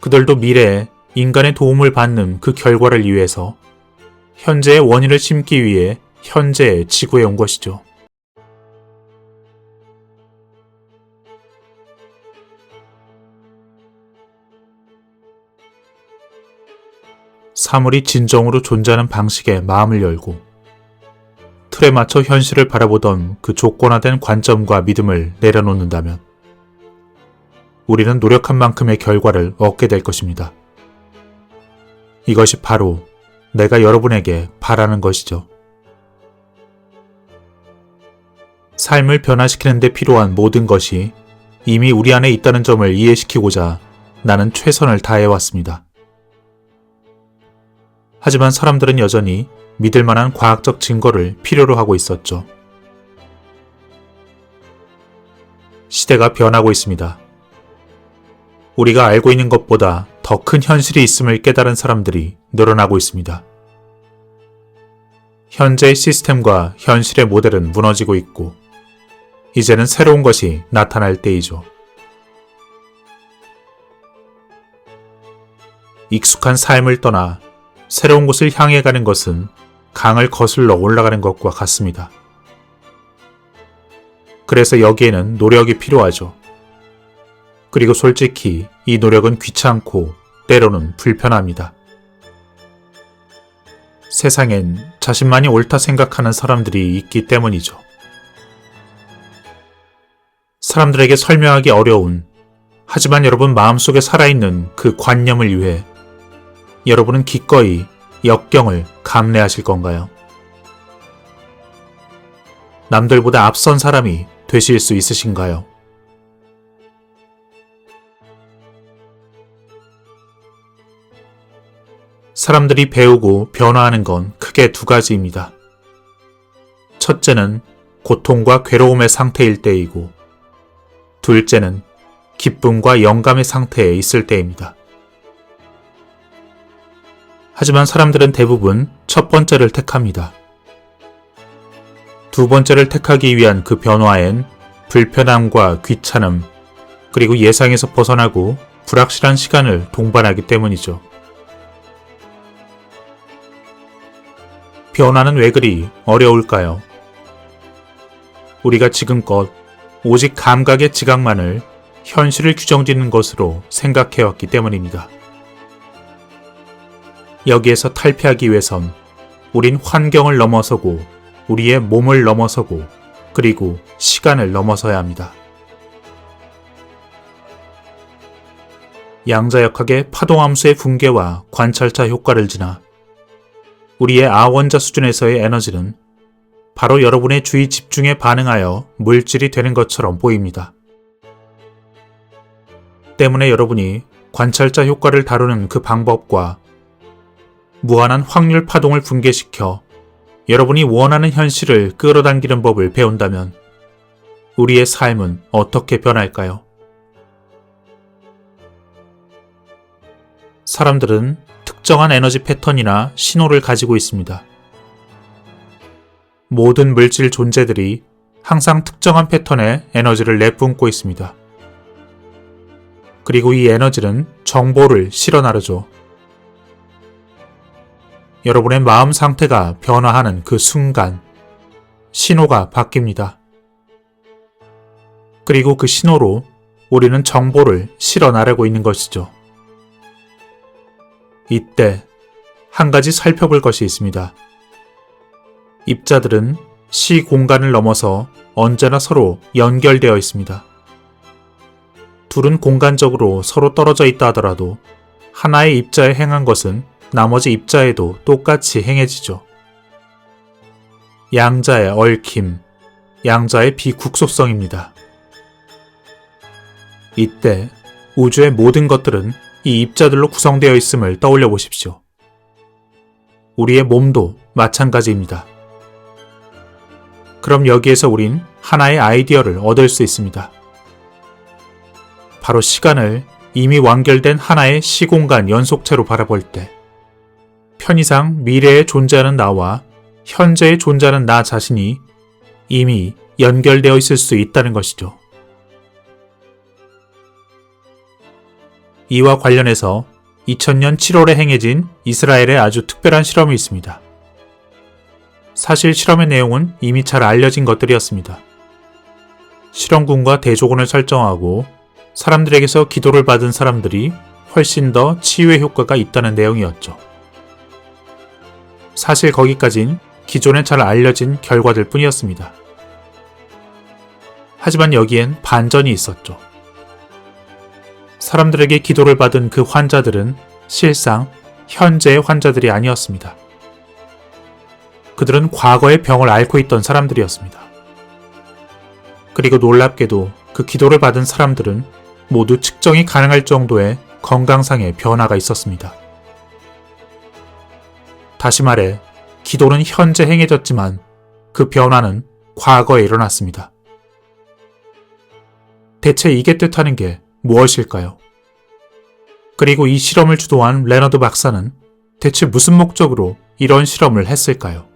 그들도 미래에 인간의 도움을 받는 그 결과를 위해서 현재의 원인을 심기 위해 현재의 지구에 온 것이죠. 사물이 진정으로 존재하는 방식에 마음을 열고 틀에 맞춰 현실을 바라보던 그 조건화된 관점과 믿음을 내려놓는다면 우리는 노력한 만큼의 결과를 얻게 될 것입니다. 이것이 바로 내가 여러분에게 바라는 것이죠. 삶을 변화시키는 데 필요한 모든 것이 이미 우리 안에 있다는 점을 이해시키고자 나는 최선을 다해왔습니다. 하지만 사람들은 여전히 믿을 만한 과학적 증거를 필요로 하고 있었죠. 시대가 변하고 있습니다. 우리가 알고 있는 것보다 더 큰 현실이 있음을 깨달은 사람들이 늘어나고 있습니다. 현재의 시스템과 현실의 모델은 무너지고 있고, 이제는 새로운 것이 나타날 때이죠. 익숙한 삶을 떠나 새로운 곳을 향해 가는 것은 강을 거슬러 올라가는 것과 같습니다. 그래서 여기에는 노력이 필요하죠. 그리고 솔직히 이 노력은 귀찮고 때로는 불편합니다. 세상엔 자신만이 옳다 생각하는 사람들이 있기 때문이죠. 사람들에게 설명하기 어려운 하지만 여러분 마음속에 살아있는 그 관념을 위해 여러분은 기꺼이 역경을 감내하실 건가요? 남들보다 앞선 사람이 되실 수 있으신가요? 사람들이 배우고 변화하는 건 크게 두 가지입니다. 첫째는 고통과 괴로움의 상태일 때이고, 둘째는 기쁨과 영감의 상태에 있을 때입니다. 하지만 사람들은 대부분 첫 번째를 택합니다. 두 번째를 택하기 위한 그 변화엔 불편함과 귀찮음, 그리고 예상에서 벗어나고 불확실한 시간을 동반하기 때문이죠. 변화는 왜 그리 어려울까요? 우리가 지금껏 오직 감각의 지각만을 현실을 규정짓는 것으로 생각해왔기 때문입니다. 여기에서 탈피하기 위해선 우린 환경을 넘어서고 우리의 몸을 넘어서고 그리고 시간을 넘어서야 합니다. 양자역학의 파동함수의 붕괴와 관찰차 효과를 지나 우리의 아원자 수준에서의 에너지는 바로 여러분의 주의 집중에 반응하여 물질이 되는 것처럼 보입니다. 때문에 여러분이 관찰자 효과를 다루는 그 방법과 무한한 확률 파동을 붕괴시켜 여러분이 원하는 현실을 끌어당기는 법을 배운다면 우리의 삶은 어떻게 변할까요? 사람들은 특정한 에너지 패턴이나 신호를 가지고 있습니다. 모든 물질 존재들이 항상 특정한 패턴의 에너지를 내뿜고 있습니다. 그리고 이 에너지는 정보를 실어 나르죠. 여러분의 마음 상태가 변화하는 그 순간 신호가 바뀝니다. 그리고 그 신호로 우리는 정보를 실어 나르고 있는 것이죠. 이때 한 가지 살펴볼 것이 있습니다. 입자들은 시 공간을 넘어서 언제나 서로 연결되어 있습니다. 둘은 공간적으로 서로 떨어져 있다 하더라도 하나의 입자에 행한 것은 나머지 입자에도 똑같이 행해지죠. 양자의 얽힘, 양자의 비국소성입니다. 이때 우주의 모든 것들은 이 입자들로 구성되어 있음을 떠올려 보십시오. 우리의 몸도 마찬가지입니다. 그럼 여기에서 우린 하나의 아이디어를 얻을 수 있습니다. 바로 시간을 이미 완결된 하나의 시공간 연속체로 바라볼 때, 편의상 미래에 존재하는 나와 현재에 존재하는 나 자신이 이미 연결되어 있을 수 있다는 것이죠. 이와 관련해서 2000년 7월에 행해진 이스라엘의 아주 특별한 실험이 있습니다. 사실 실험의 내용은 이미 잘 알려진 것들이었습니다. 실험군과 대조군을 설정하고 사람들에게서 기도를 받은 사람들이 훨씬 더 치유의 효과가 있다는 내용이었죠. 사실 거기까진 기존에 잘 알려진 결과들 뿐이었습니다. 하지만 여기엔 반전이 있었죠. 사람들에게 기도를 받은 그 환자들은 실상 현재의 환자들이 아니었습니다. 그들은 과거의 병을 앓고 있던 사람들이었습니다. 그리고 놀랍게도 그 기도를 받은 사람들은 모두 측정이 가능할 정도의 건강상의 변화가 있었습니다. 다시 말해, 기도는 현재 행해졌지만 그 변화는 과거에 일어났습니다. 대체 이게 뜻하는 게 무엇일까요? 그리고 이 실험을 주도한 레너드 박사는 대체 무슨 목적으로 이런 실험을 했을까요?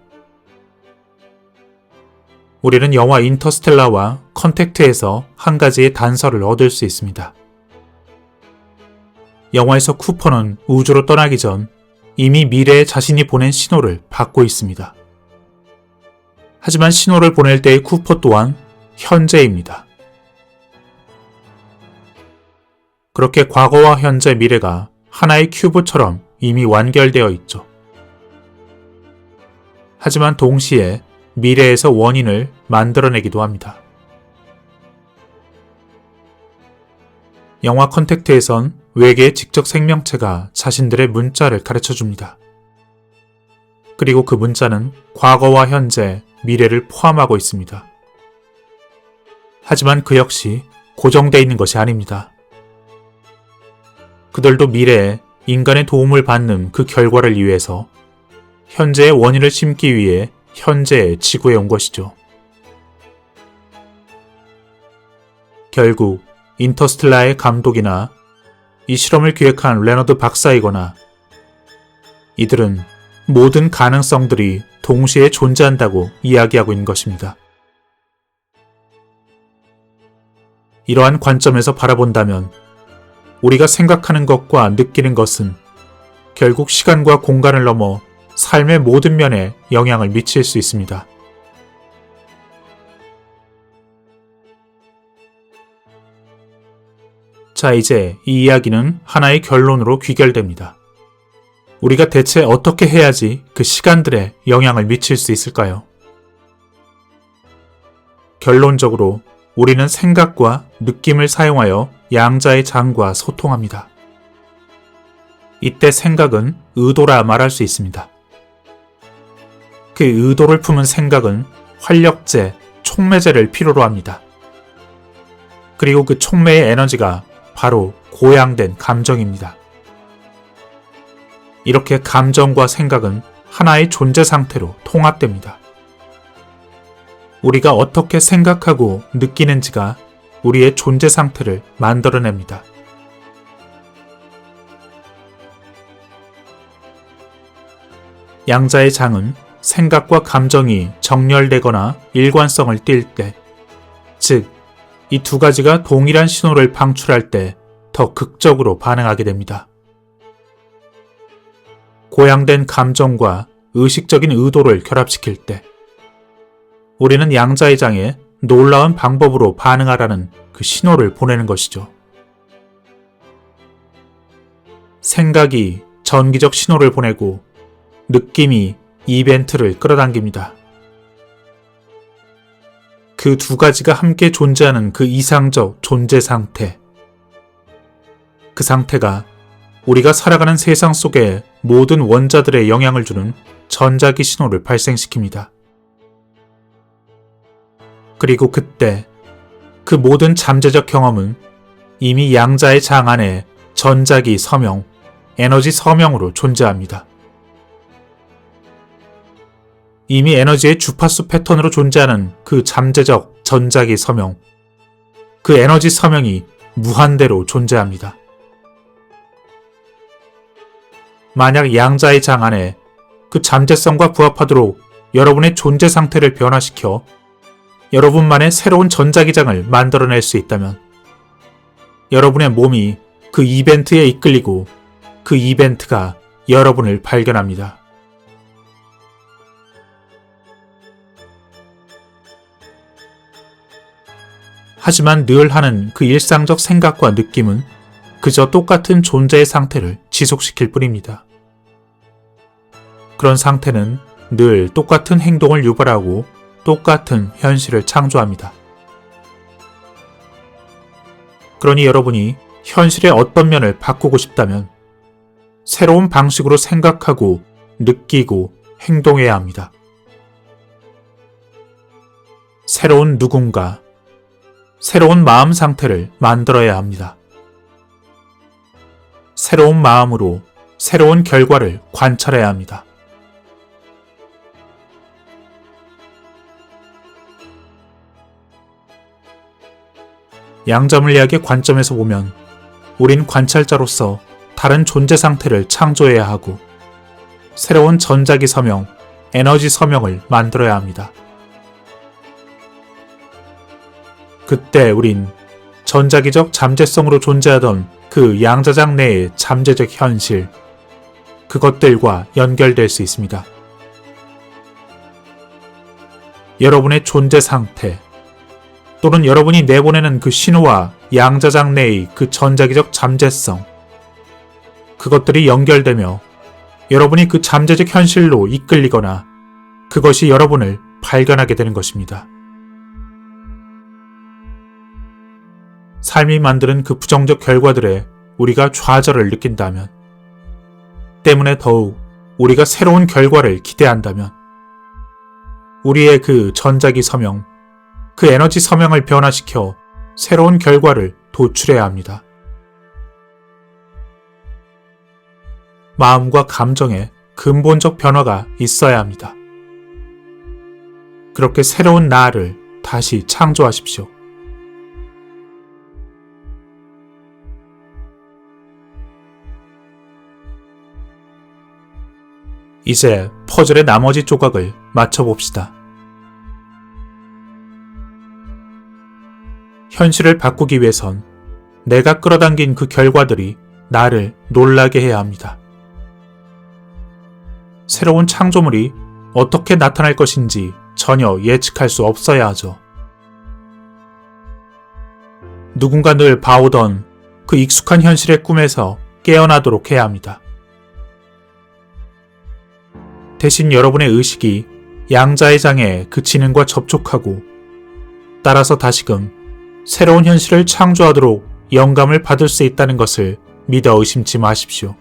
우리는 영화 인터스텔라와 컨택트에서 한 가지의 단서를 얻을 수 있습니다. 영화에서 쿠퍼는 우주로 떠나기 전 이미 미래에 자신이 보낸 신호를 받고 있습니다. 하지만 신호를 보낼 때의 쿠퍼 또한 현재입니다. 그렇게 과거와 현재, 미래가 하나의 큐브처럼 이미 완결되어 있죠. 하지만 동시에 미래에서 원인을 만들어내기도 합니다. 영화 컨택트에선 외계의 직접 생명체가 자신들의 문자를 가르쳐 줍니다. 그리고 그 문자는 과거와 현재, 미래를 포함하고 있습니다. 하지만 그 역시 고정되어 있는 것이 아닙니다. 그들도 미래에 인간의 도움을 받는 그 결과를 위해서 현재의 원인을 심기 위해 현재의 지구에 온 것이죠. 결국 인터스텔라의 감독이나 이 실험을 기획한 레너드 박사이거나 이들은 모든 가능성들이 동시에 존재한다고 이야기하고 있는 것입니다. 이러한 관점에서 바라본다면 우리가 생각하는 것과 느끼는 것은 결국 시간과 공간을 넘어 삶의 모든 면에 영향을 미칠 수 있습니다. 자, 이제 이 이야기는 하나의 결론으로 귀결됩니다. 우리가 대체 어떻게 해야지 그 시간들에 영향을 미칠 수 있을까요? 결론적으로 우리는 생각과 느낌을 사용하여 양자의 장과 소통합니다. 이때 생각은 의도라 말할 수 있습니다. 그 의도를 품은 생각은 활력제, 촉매제를 필요로 합니다. 그리고 그 촉매의 에너지가 바로 고양된 감정입니다. 이렇게 감정과 생각은 하나의 존재 상태로 통합됩니다. 우리가 어떻게 생각하고 느끼는지가 우리의 존재 상태를 만들어냅니다. 양자의 장은 생각과 감정이 정렬되거나 일관성을 띌 때, 즉, 이 두 가지가 동일한 신호를 방출할 때 더 극적으로 반응하게 됩니다. 고양된 감정과 의식적인 의도를 결합시킬 때, 우리는 양자의 장에 놀라운 방법으로 반응하라는 그 신호를 보내는 것이죠. 생각이 전기적 신호를 보내고 느낌이 이벤트를 끌어당깁니다. 그 두 가지가 함께 존재하는 그 이상적 존재 상태. 그 상태가 우리가 살아가는 세상 속의 모든 원자들의 영향을 주는 전자기 신호를 발생시킵니다. 그리고 그때 그 모든 잠재적 경험은 이미 양자의 장 안에 전자기 서명, 에너지 서명으로 존재합니다. 이미 에너지의 주파수 패턴으로 존재하는 그 잠재적 전자기 서명, 그 에너지 서명이 무한대로 존재합니다. 만약 양자의 장 안에 그 잠재성과 부합하도록 여러분의 존재 상태를 변화시켜 여러분만의 새로운 전자기장을 만들어낼 수 있다면 여러분의 몸이 그 이벤트에 이끌리고 그 이벤트가 여러분을 발견합니다. 하지만 늘 하는 그 일상적 생각과 느낌은 그저 똑같은 존재의 상태를 지속시킬 뿐입니다. 그런 상태는 늘 똑같은 행동을 유발하고 똑같은 현실을 창조합니다. 그러니 여러분이 현실의 어떤 면을 바꾸고 싶다면 새로운 방식으로 생각하고 느끼고 행동해야 합니다. 새로운 누군가, 새로운 마음 상태를 만들어야 합니다. 새로운 마음으로 새로운 결과를 관찰해야 합니다. 양자물리학의 관점에서 보면 우린 관찰자로서 다른 존재 상태를 창조해야 하고 새로운 전자기 서명, 에너지 서명을 만들어야 합니다. 그때 우린 전자기적 잠재성으로 존재하던 그 양자장 내의 잠재적 현실, 그것들과 연결될 수 있습니다. 여러분의 존재 상태, 또는 여러분이 내보내는 그 신호와 양자장 내의 그 전자기적 잠재성, 그것들이 연결되며 여러분이 그 잠재적 현실로 이끌리거나 그것이 여러분을 발견하게 되는 것입니다. 삶이 만드는 그 부정적 결과들에 우리가 좌절을 느낀다면, 때문에 더욱 우리가 새로운 결과를 기대한다면, 우리의 그 전자기 서명, 그 에너지 서명을 변화시켜 새로운 결과를 도출해야 합니다. 마음과 감정에 근본적 변화가 있어야 합니다. 그렇게 새로운 나를 다시 창조하십시오. 이제 퍼즐의 나머지 조각을 맞춰봅시다. 현실을 바꾸기 위해선 내가 끌어당긴 그 결과들이 나를 놀라게 해야 합니다. 새로운 창조물이 어떻게 나타날 것인지 전혀 예측할 수 없어야 하죠. 누군가 늘 봐오던 그 익숙한 현실의 꿈에서 깨어나도록 해야 합니다. 대신 여러분의 의식이 양자의 장에 그 지능과 접촉하고 따라서 다시금 새로운 현실을 창조하도록 영감을 받을 수 있다는 것을 믿어 의심치 마십시오.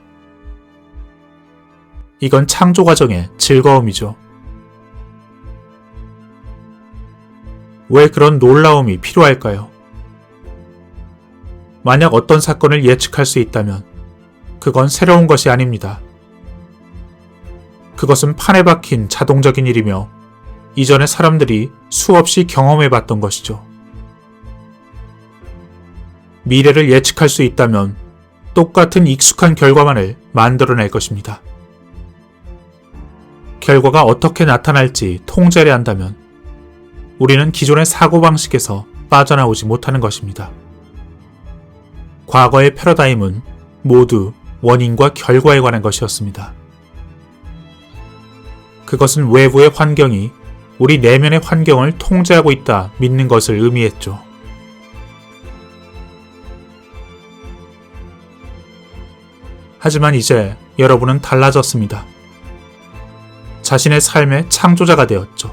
이건 창조 과정의 즐거움이죠. 왜 그런 놀라움이 필요할까요? 만약 어떤 사건을 예측할 수 있다면 그건 새로운 것이 아닙니다. 그것은 판에 박힌 자동적인 일이며 이전에 사람들이 수없이 경험해 봤던 것이죠. 미래를 예측할 수 있다면 똑같은 익숙한 결과만을 만들어낼 것입니다. 결과가 어떻게 나타날지 통제를 한다면 우리는 기존의 사고방식에서 빠져나오지 못하는 것입니다. 과거의 패러다임은 모두 원인과 결과에 관한 것이었습니다. 그것은 외부의 환경이 우리 내면의 환경을 통제하고 있다 믿는 것을 의미했죠. 하지만 이제 여러분은 달라졌습니다. 자신의 삶의 창조자가 되었죠.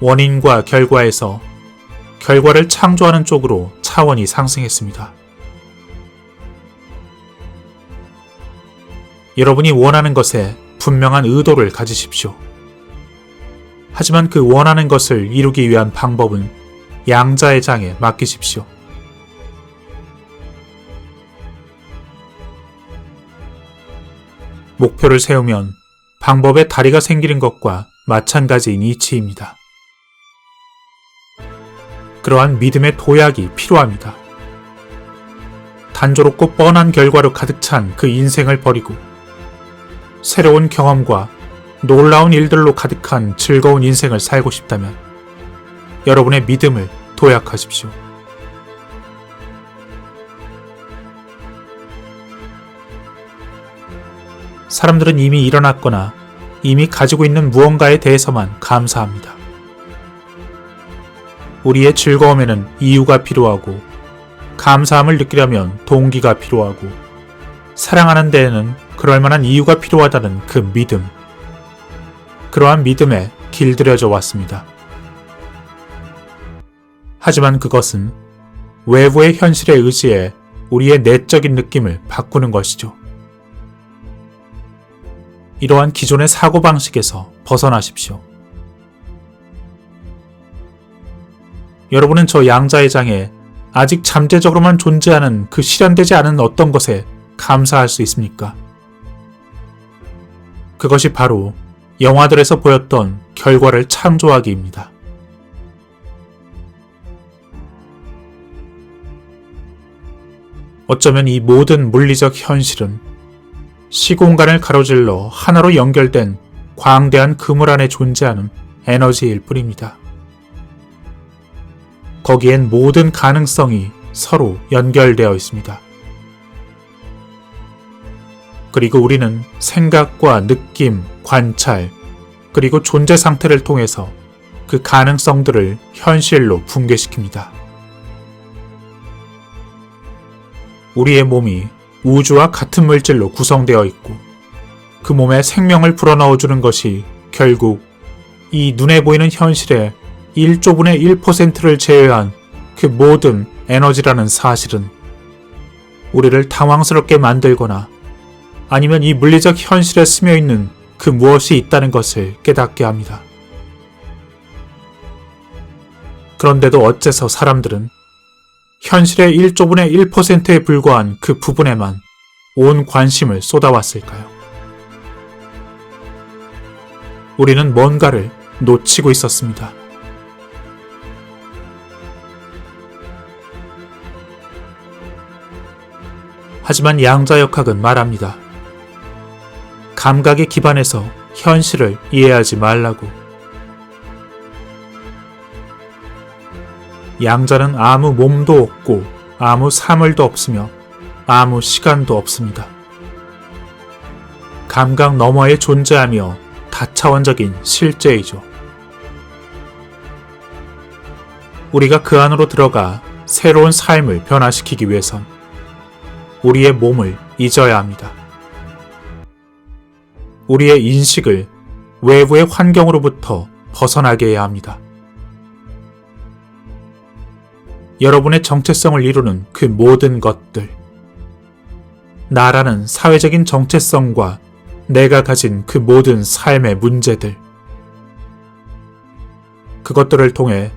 원인과 결과에서 결과를 창조하는 쪽으로 차원이 상승했습니다. 여러분이 원하는 것에 분명한 의도를 가지십시오. 하지만 그 원하는 것을 이루기 위한 방법은 양자의 장에 맡기십시오. 목표를 세우면 방법에 다리가 생기는 것과 마찬가지인 이치입니다. 그러한 믿음의 도약이 필요합니다. 단조롭고 뻔한 결과로 가득 찬 그 인생을 버리고 새로운 경험과 놀라운 일들로 가득한 즐거운 인생을 살고 싶다면 여러분의 믿음을 도약하십시오. 사람들은 이미 일어났거나 이미 가지고 있는 무언가에 대해서만 감사합니다. 우리의 즐거움에는 이유가 필요하고 감사함을 느끼려면 동기가 필요하고 사랑하는 데에는 그럴 만한 이유가 필요하다는 그 믿음. 그러한 믿음에 길들여져 왔습니다. 하지만 그것은 외부의 현실에 의지해 우리의 내적인 느낌을 바꾸는 것이죠. 이러한 기존의 사고방식에서 벗어나십시오. 여러분은 저 양자의 장에 아직 잠재적으로만 존재하는 그 실현되지 않은 어떤 것에 감사할 수 있습니까? 그것이 바로 영화들에서 보였던 결과를 창조하기입니다. 어쩌면 이 모든 물리적 현실은 시공간을 가로질러 하나로 연결된 광대한 그물 안에 존재하는 에너지일 뿐입니다. 거기엔 모든 가능성이 서로 연결되어 있습니다. 그리고 우리는 생각과 느낌, 관찰, 그리고 존재 상태를 통해서 그 가능성들을 현실로 붕괴시킵니다. 우리의 몸이 우주와 같은 물질로 구성되어 있고 그 몸에 생명을 불어넣어주는 것이 결국 이 눈에 보이는 현실의 1조분의 1%를 제외한 그 모든 에너지라는 사실은 우리를 당황스럽게 만들거나 아니면 이 물리적 현실에 스며 있는 그 무엇이 있다는 것을 깨닫게 합니다. 그런데도 어째서 사람들은 현실의 1조분의 1%에 불과한 그 부분에만 온 관심을 쏟아왔을까요? 우리는 뭔가를 놓치고 있었습니다. 하지만 양자역학은 말합니다. 감각에 기반해서 현실을 이해하지 말라고. 양자는 아무 몸도 없고 아무 사물도 없으며 아무 시간도 없습니다. 감각 너머에 존재하며 다차원적인 실제이죠. 우리가 그 안으로 들어가 새로운 삶을 변화시키기 위해선 우리의 몸을 잊어야 합니다. 우리의 인식을 외부의 환경으로부터 벗어나게 해야 합니다. 여러분의 정체성을 이루는 그 모든 것들. 나라는 사회적인 정체성과 내가 가진 그 모든 삶의 문제들. 그것들을 통해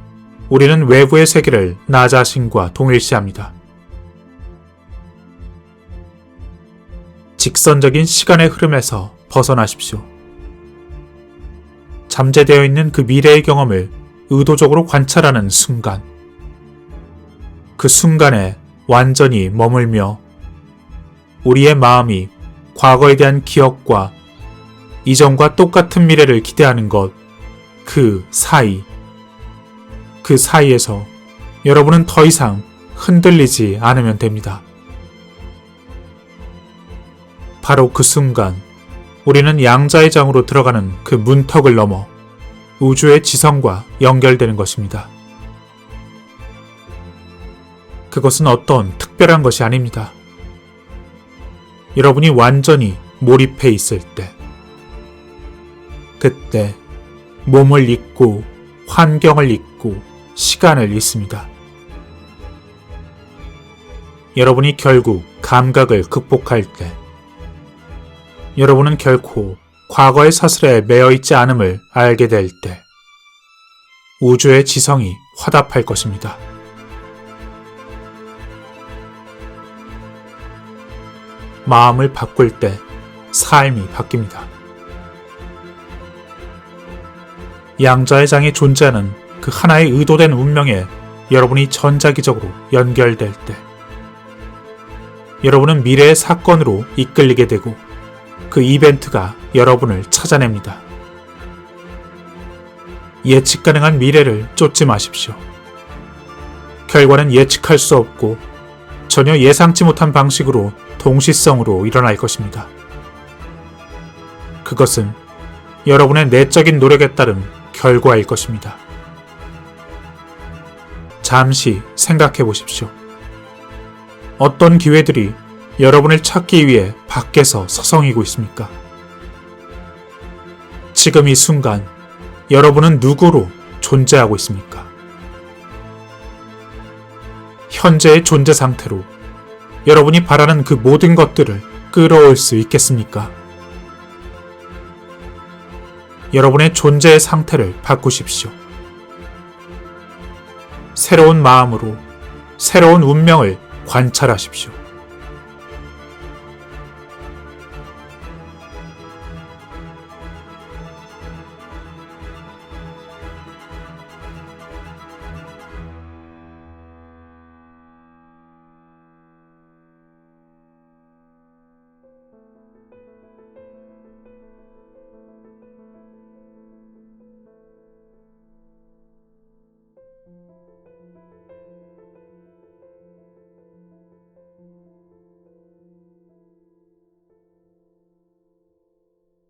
우리는 외부의 세계를 나 자신과 동일시합니다. 직선적인 시간의 흐름에서 벗어나십시오. 잠재되어 있는 그 미래의 경험을 의도적으로 관찰하는 순간, 그 순간에 완전히 머물며 우리의 마음이 과거에 대한 기억과 이전과 똑같은 미래를 기대하는 것, 그 사이, 그 사이에서 여러분은 더 이상 흔들리지 않으면 됩니다. 바로 그 순간 우리는 양자의 장으로 들어가는 그 문턱을 넘어 우주의 지성과 연결되는 것입니다. 그것은 어떤 특별한 것이 아닙니다. 여러분이 완전히 몰입해 있을 때, 그때 몸을 잊고 환경을 잊고 시간을 잊습니다. 여러분이 결국 감각을 극복할 때, 여러분은 결코 과거의 사슬에 매여 있지 않음을 알게 될 때, 우주의 지성이 화답할 것입니다. 마음을 바꿀 때 삶이 바뀝니다. 양자의 장에 존재하는 그 하나의 의도된 운명에 여러분이 전자기적으로 연결될 때 여러분은 미래의 사건으로 이끌리게 되고 그 이벤트가 여러분을 찾아냅니다. 예측 가능한 미래를 쫓지 마십시오. 결과는 예측할 수 없고 전혀 예상치 못한 방식으로 동시성으로 일어날 것입니다. 그것은 여러분의 내적인 노력에 따른 결과일 것입니다. 잠시 생각해 보십시오. 어떤 기회들이 여러분을 찾기 위해 밖에서 서성이고 있습니까? 지금 이 순간 여러분은 누구로 존재하고 있습니까? 현재의 존재 상태로 여러분이 바라는 그 모든 것들을 끌어올 수 있겠습니까? 여러분의 존재의 상태를 바꾸십시오. 새로운 마음으로 새로운 운명을 관찰하십시오.